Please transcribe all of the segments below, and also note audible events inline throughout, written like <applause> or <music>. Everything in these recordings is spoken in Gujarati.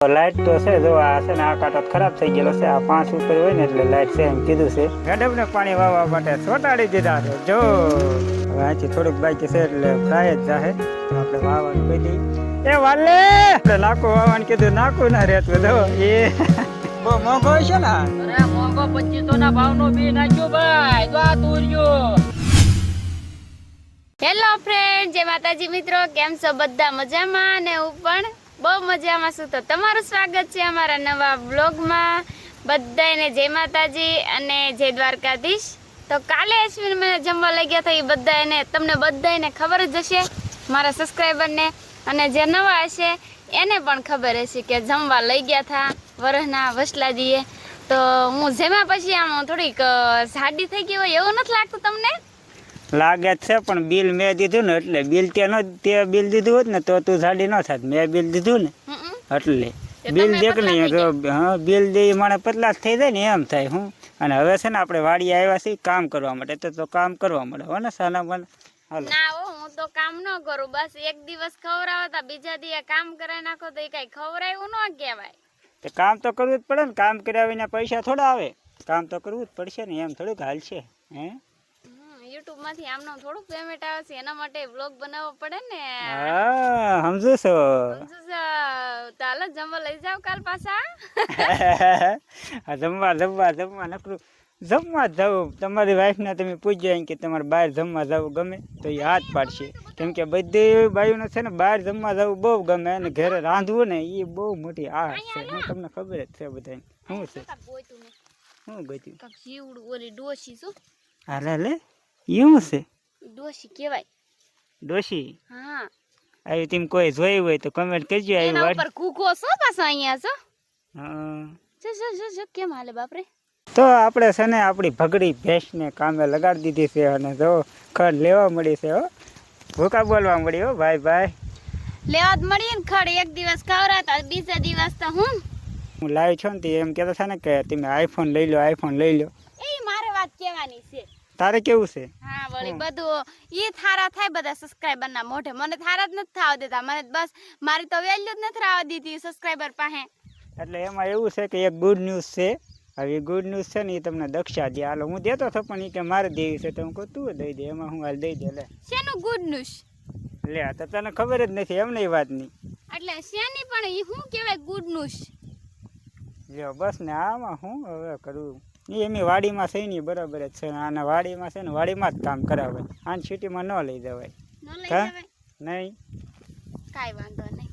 લાઈટ તો છે જો આ છે ને આ કાંટો ખરાબ થઈ ગયેલો છે આ પાંચ ઉપર હોય ને એટલે લાઈટ છે એમ કીધું છે. મેડમ ને પાણી વાવવા માટે ચોટાડી દીધા છે જો. હવે થોડુંક બાકી છે એટલે ફ્રાય જ જાહે. આપણે વાવવાનું કહી દઈએ. એ વાલે! આપણે નાખો વાવવાનું કીધું નાખું ના રહેતું જો. એ. બહુ મોંઘો છે ને? અરે મોંઘો પચીસો ના ભાવ નો બી નાખ્યો ભાઈ તો આ તુર્યો હેલો ફ્રેન્ડ જય માતાજી મિત્રો કેમ છો બધા મજામાં? ને હું પણ બહુ મજામાં છું. તો તમારું સ્વાગત છે અમારા નવા બ્લોગમાં બધાને જય માતાજી અને જય દ્વારકાધીશ. તો કાલે અશ્વિન મને જમવા લઈ ગયા હતા, એ બધાને તમને બધાને ખબર જ હશે મારા સબસ્ક્રાઈબરને અને જે નવા હશે, એને પણ ખબર હશે કે જમવા લઈ ગયા હતા વરહના વસલાજીએ. તો હું જેમાં પછી આમ થોડીક સાડી થઈ ગઈ હોય એવું નથી લાગતું તમને? લાગે છે પણ બિલ મેં દીધું ને એટલે બિલ તે ન તે બિલ દીધું હોત ને તો તું સાડી ન થાત. મેં બિલ દીધું ને એટલે. બિલ દેખ નહીં તો હા બિલ દે મને પતલા થઈ જાય ને એમ થાય હું. અને હવે છે ને આપણે વાડી આવ્યા છીએ કામ કરવા માટે. તો તો કામ કરવા મળે હો ને સાના મને હાલો. ના હો હું તો કામ ન કરું. બસ એક દિવસ ખવડાવતા બીજા દિવસે કામ કરાવી નાખો તો એ કઈ ખવરાયું ન કહેવાય. તો કામ તો કરવું જ પડે ને. કામ કર્યા વિના પૈસા થોડા આવે. કામ તો કરવું જ પડશે ને એમ થોડુંક હાલશે. હે? યુટ્યુબમાંથી આમનો થોડું પેમેન્ટ આવે છે એના માટે વ્લોગ બનાવવો પડે ને. હા સમજુ છો સમજુ છો? જમવા લઈ જાવ કાલ પાછા. <laughs> જમવા જમવા જમવા નકરું. જમવા જાવ. તમારી વાઈફને તમે પૂછજો એમ કે તમારે બહાર જમવા જવું ગમે તો એ હાથ પાડશે. કેમ કે બધી બાયુને છે ને બહાર જમવા જવું બહુ ગમે અને ઘરે રાંધવું ને એ બહુ મોટી આ છે. હું તમને ખબર જ છે બધાને. શું છે. શું ગયું જીવડું ઓલી ડોસી શું? હાલે લે એવું છે? ડોશી કહેવાય. ડોશી? હા. આવી તેમ કોઈ જોયું હોય તો કમેન્ટ કરજો આવી એના ઉપર કૂકો છો પાછો અહીંયા છો? હા. જો જો જો કેમ હાલે બાપરે? તો આપણે છે ને આપણી ભગડી ભેંસને કામે લગાડી દીધી છે અને જો ખડ લેવા મળી છે હો. ભૂકા બોલવા મળી હો ભાઈ ભાઈ. લેવા જ મળી ને ખડ એક દિવસ ખવરાતા બીજા દિવસ તો હું? હું લાવ્યો છું ને એમ કહેતા છે ને કે તમે આઈફોન લઈ લો આઈફોન લઈ લો. એ મારે વાત કહેવાની છે. તારે કેવું છે? હા વળી બધું ઈ થારા થાય બધા સબસ્ક્રાઇબર ના મોઢે. મને થારા જ નથી થાવા દેતા. મને બસ મારી તો વેલ્યુ જ નથી રાવા દીધી સબસ્ક્રાઇબર પાસે. એટલે એમાં એવું છે કે એક ગુડ ન્યૂઝ છે. હવે ગુડ ન્યૂઝ છે ને એ તમને દક્ષા દે. હાલો હું દેતો હતો પણ એ કે મારે દેવી છે તો હું કહું તું દઈ દે. એમાં હું હાલ દઈ દે લે. શેનું ગુડ ન્યૂઝ લે તો તને ખબર જ નથી. એમ નહીં વાતની એટલે શેની પણ એ શું કહેવાય ગુડ ન્યૂઝ લ્યો બસ ને આમાં હું હવે કરું. એ એમની વાડીમાં છે ને બરાબર જ છે. અને વાડીમાં છે ને વાડીમાં જ કામ કરાવે. આને સિટીમાં ન લઈ જવાય? નહીં. કાંઈ વાંધો નહીં.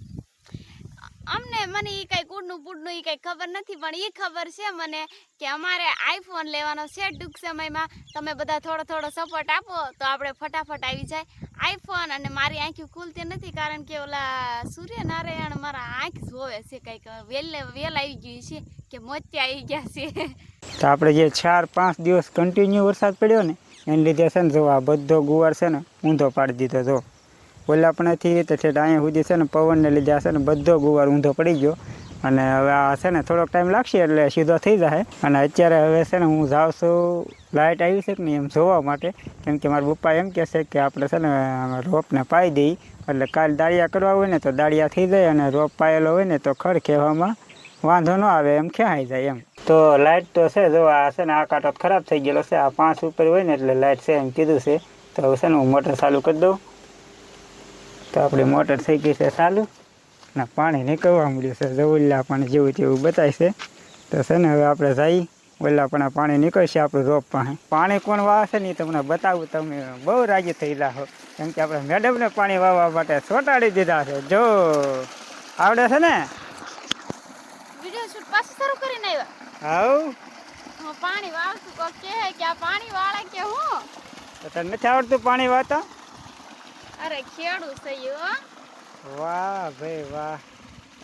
અમને મને એ કઈ કુડનું પુડનું એ કઈ ખબર નથી પણ એ ખબર છે મને કે અમારે આઈફોન લેવાનો છે ટૂંક સમયમાં. તમે બધા થોડો થોડો સપોર્ટ આપો તો આપણે ફટાફટ આવી જાય. આઈફોન અને મારી આંખી ખુલતી નથી કારણ કે ઓલા સૂર્યનારાયણ મારા આંખ જોવે છે કંઈક વેલ વેલ આવી ગયું છે કે મોતી આવી ગયા છે. તો આપણે જે ચાર પાંચ દિવસ કન્ટિન્યુ વરસાદ પડ્યો ને, એને લીધે છે ને જો આ બધો ગુવાર છે ને ઊંધો પાડી દીધો. જો ઓલાપણાથી તો ઠેઠ અહીંયા સુધી છે ને પવનને લીધે છે ને બધો ગુવાર ઊંધો પડી ગયો. અને હવે આ છે ને થોડોક ટાઈમ લાગશે એટલે સીધો થઈ જાય. અને અત્યારે હવે છે ને હું જાઉં છું લાઇટ આવી છે કે નહીં એમ જોવા માટે. કેમ કે મારા પપ્પા એમ કહે છે કે આપણે છે ને રોપને પાઈ દઈ. એટલે કાલ દાળિયા કરવા હોય ને તો દાળિયા થઈ જાય અને રોપ પાયેલો હોય ને તો ખડ ખેવામાં વાંધો ન આવે, એમ ક્યાં જાય એમ. તો લાઇટ તો છે, જો આ છે ને, આ કાંટો ખરાબ થઈ ગયેલો છે, આ પાંચ ઉપર હોય ને એટલે લાઇટ છે એમ કીધું છે. તો છે ને, હું મોટર ચાલુ કરી દઉં. તો આપણી મોટર થઈ ગઈ છે ચાલુ. ને પાણી નીકળવા મળ્યું છે, જો પાણી જેવું તેવું બતાય છે. તો છે ને, હવે આપણે જઈ ઓલા પણ પાણી નીકળશે આપણું રોપ પાસે. પાણી કોણ વાવશે નહીં તમને બતાવું, તમે બહુ રાજી થયેલા હો. કેમ કે આપણે મેડમને પાણી વાવવા માટે ચોંટાડી દીધા છે. જો, આવડે છે ને? શરૂ કરીને આવ્યા. હાઉ? પાણી વાળતું કોક કહે કે આ પાણી વાળે કે હું? તને નથી આવડતું પાણી વાતા અરે ખેડું છે હો. વાહ ભાઈ વાહ.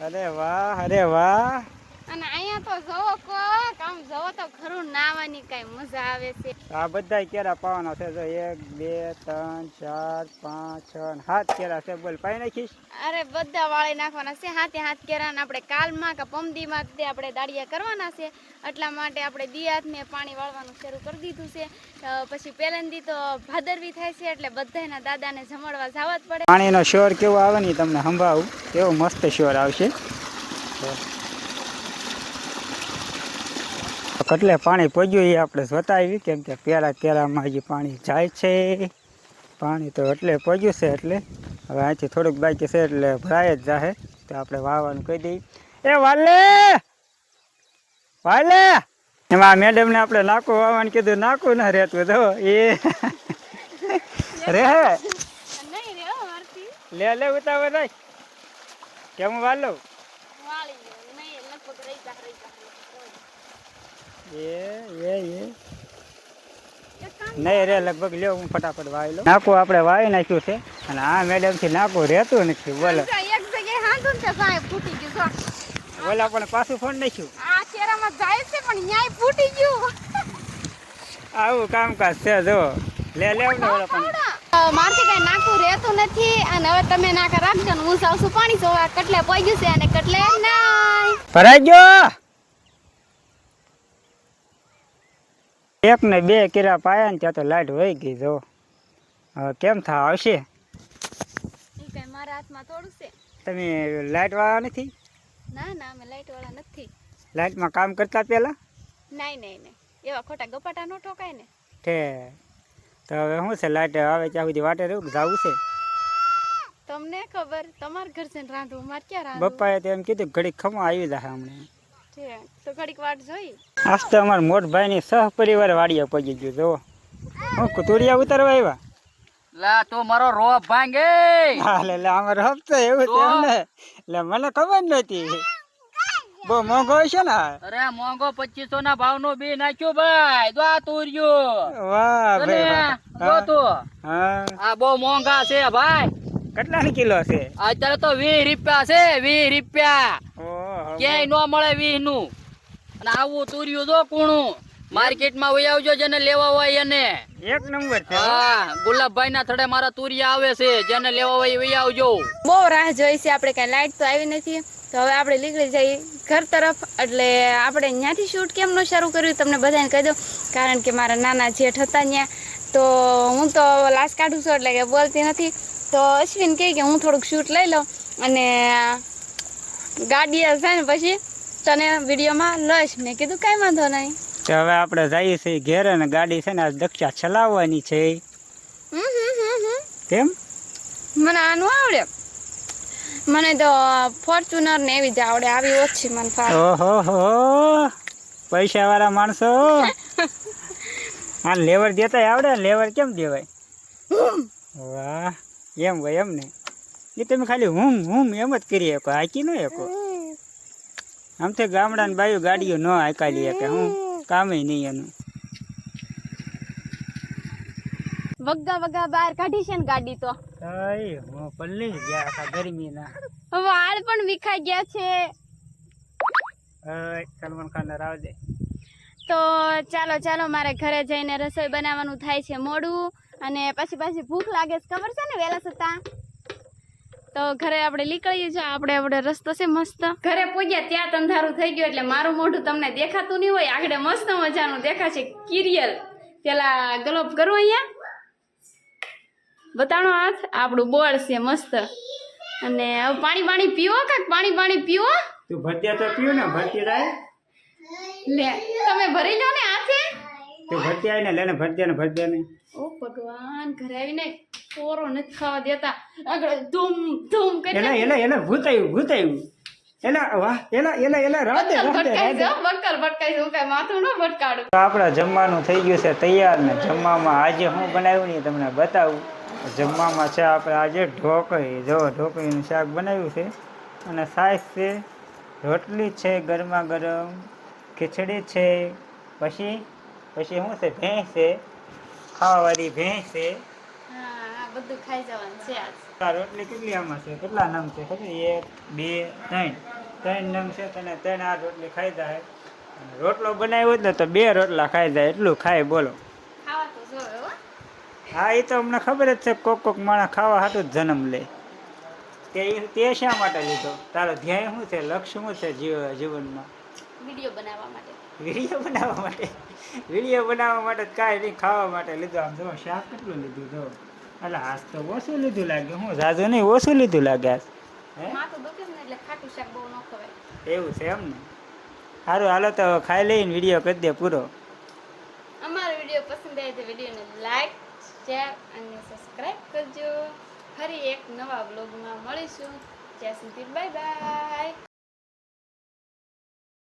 અરે વાહ અરે વાહ. અને અહીંયા તો જોવો કોક આમ જોવો તો ખરું નાવાની કઈ મજા આવે છે. આ બધા કેરા પાવાના છે જો એક બે ત્રણ ચાર પાંચ છ ને સાત કેરા છે બોલ પાઈ નાખીશ? અરે બધા વાળી નાખવાના છે હાથે હાથ કેરા આપણે કાલમાં કે પમદીમાં તે આપણે દાડિયા કરવાના છે. એટલા માટે આપણે દિયાતને પાણી વાળવાનું શરૂ કરી દીધું છે. પછી પહેલેથી તો ભાદરવી થાય છે એટલે બધાના દાદાને જમાડવા જવા જ પડે. પાણીનો શોર કેવો આવે ને તમને સંભાવું કેવો મસ્ત શોર આવશે છે કેટલે પાણી પહોંચ્યું એ આપણે આવી કેમ કે કેરા કેરામાં હજી પાણી જાય છે. પાણી તો એટલે પહોંચ્યું છે એટલે. હવે અહીંથી થોડુંક બાકી છે એટલે ભરાય જ જાહે. તો આપણે વાવવાનું કહી દઈએ. એ વાલે! વાલે! એમાં મેડમને આપણે નાકું વાવવાનું કીધું. નાકું ના રહેતું જો એ રે. લે લે ઉતાવળ રાખ. કેમ વાલો? વાળી નહીં લગભગ રહી જા રહી જા એ નહીં રે લગભગ લ્યો હું ફટાફટ વાવી લઉં નાકું આપણે વાવી નાખ્યું છે અને આ મેડમથી નાકું રહેતું નથી બોલો. ગયું પણ પાછું ફોન નાખ્યું. આ ચહેરામાં જાય છે પણ ન્યાય ફૂટી ગયું. આવું કામકાજ છે જો. લે લે ઓલા પણ. મારથી કઈ નાખવું રહેતું નથી અને હવે તમે નાકા રાખજો ને હું છું પાણી જોવા કટલે પહોંચ્યું છે અને કટલે નહીં. ભરાઈ ગયો! એક ને બે કીરા પાયા ને ત્યાં તો લાઈટ વહી ગઈ જો. કેમ થા આવશે? મારા હાથમાં થોડું છે. તમે લાઈટ વાળા નથી? ના ના અમે લાઈટ વાળા નથી. લાઈટમાં કામ કરતા પહેલા? નહીં નહીં નહીં એવા ખોટા ગપાટા નો ઠોકાય ને. ઠે. તો હવે શું છે લાઈટ આવે ત્યાં સુધી વાટે રહ્યું જવું છે? તમને ખબર તમાર ઘર છે રાંધવું મારે ક્યાં રાંધવું? બપ્પાએ તો એમ કીધું ઘડીક ખમો આવી જાય હમણાં. તો ઘડીક વાટ જોઈ. આજ તો અમારા મોટ સહ પરિવાર વાડીએ પગી ગયું જો હું કુતુરિયા ઉતરવા આવ્યા? લા તું મારો રોપ ભાંગે. હા લે લે રોપ તો એવું છે ને. લે મને ખબર નહોતી. બહુ મોંઘો છે ને અરે મોંઘો પચીસો ના ભાવનું બી નાખ્યું ભાઈ. જો આ તુર્યું. વાહ ભાઈ જો તો. હા. આ બહુ મોંઘા છે ભાઈ. કેટલા કિલો છે અત્યારે તો વીસ રૂપિયા છે વીસ રૂપિયા. ક્યાંય ન મળે વીહનું. અને આવું તુર્યું જો કુણું માર્કેટમાં વહી આવજો જેને લેવા હોય એને. એક નંબર છે હા. ગુલાબભાઈ ના થડે મારા તુરિયા આવે છે જેને લેવા હોય એ વહી આવજો. બહુ રાહ જોઈ છે આપણે કઈ લાઈટ તો આવી નથી. તો હવે આપણે નીકળી જઈએ ઘર તરફ. એટલે આપણે ત્યાંથી શૂટ કેમ નું શરૂ કર્યું તમને બધાને કહી દઉં. કારણ કે મારા નાના જેઠ હતા ત્યાં. તો હું તો લાશ કાઢું છું એટલે કે બોલતી નથી. તો અશ્વિન કહે કે હું થોડુંક શૂટ લઈ લઉં. અને ગાડી હશે ને પછી તને વિડીયોમાં લઈશ. મેં કીધું કાંઈ વાંધો નહીં. તો હવે આપણે જઈએ છીએ ઘેર અને ગાડી છે ને આજ દક્ષા ચલાવવાની છે. કેમ? મને આનું આવડે. મને તો ફોર્ચ્યુનર ને એવી જ આવડે. આવી ઓછી મને ફાવે. ઓહો હો. પૈસા વાળા માણસો. હા લેવર દેતા આવડે લેવર કેમ દેવાય? વાહ. એમ હોય એમ ને. એ તમે ખાલી હુમ હુમ એમ જ કરી શકો હાકી ન શકો. આમ તો ગામડાની બાયું ગાડીઓ ન હાકાલી શકે હું કામે નહીં એનું. વગા વગા બહાર કાઢી છે ને ગાડી તો. કઈ હું પલ્લી ગયા આખા ગરમીના. વાળ પણ વિખાઈ ગયા છે. સલમાન ખાન રાવજે તો ચાલો ચાલો મારે ઘરે જઈને રસોઈ બનાવવાનું થાય છે મોડું. અને પછી પાછી ભૂખ લાગે છે ખબર છે ને વહેલા છતાં તો ઘરે આપણે નીકળીએ છીએ. આપણે આપણે રસ્તો છે મસ્ત. ઘરે પહોંચ્યા ત્યાં અંધારું થઈ ગયું એટલે મારું મોઢું તમને દેખાતું નહીં હોય. આગળ મસ્ત મજાનું દેખાશે. કિરિયલ. પેલા ગલોપ કરો અહીંયા. બતાણો હાથ. આપણું બોળ છે મસ્ત. અને હવે પાણી પાણી પીવો કે પાણી પાણી પીવો? તું ભરતિયા તો પીવું ને રાય. લે તમે ભરી લો ને હાથે. તું ભરતી આવીને લેને ભરતી ને ભરતી ને. ઓ ભગવાન ઘરે આવીને પોરો નથી ખાવા દેતા. આગળ ધૂમ ધૂમ કરી એને એલા એલા ભૂત આવ્યું ભૂત વાહ એના એલા એલા રાહ દે રાહ દે રાહ ભટકાઈ દે જાઓ બક્કર ભટકાઈ જાઉં કાંઈ માથું ન ભટકાડું. તો આપણા જમવાનું થઈ ગયું છે તૈયાર ને જમવામાં આજે હું બનાવ્યું ને તમને બતાવું. જમવામાં છે આપણે આજે ઢોકળી. જો ઢોકળીનું શાક બનાવ્યું છે. અને સાઈઝ છે રોટલી છે ગરમા ગરમ ખીચડી છે પછી પછી શું છે ભેંસ છે ખાવાવાળી ભેંસ છે. બધું ખાઈ જવાનું છે આજ. રોટલી કેટલી આમાં છે? કેટલા નંગ છે? ખબર એક બે ત્રણ. ત્રણ નંગ છે તને ત્રણ આ રોટલી ખાઈ જાય. રોટલો બનાવ્યો જ ને તો બે રોટલા ખાઈ જાય. એટલું ખાય બોલો. તો હો. એ તો અમને ખબર જ છે કોક કોક માણસ ખાવા હાટું જ જન્મ લે. તે તે શા માટે લીધો? તારો ધ્યેય શું છે? લક્ષ્ય શું છે જીવ જીવનમાં? વીડિયો બનાવવા માટે. વીડિયો બનાવવા માટે? વીડિયો બનાવવા માટે કાંઈ નહીં ખાવા માટે લીધું. આમ જો શાક કેટલું લીધું જો? એટલે આજ તો ઓછું લીધું લાગે હું જાજુ નહીં ઓછું લીધું લાગે આજ. એવું છે એમ ને? સારું હાલો તો ખાઈ લઈને વીડિયો કરી દે પૂરો. અમારો વીડિયો પસંદ આવે તો વિડીયોને લાઈક શેર અને સબસ્ક્રાઇબ કરજો. ફરી એક નવા બ્લોગમાં મળીશું. ત્યાં સુધી બાય બાય.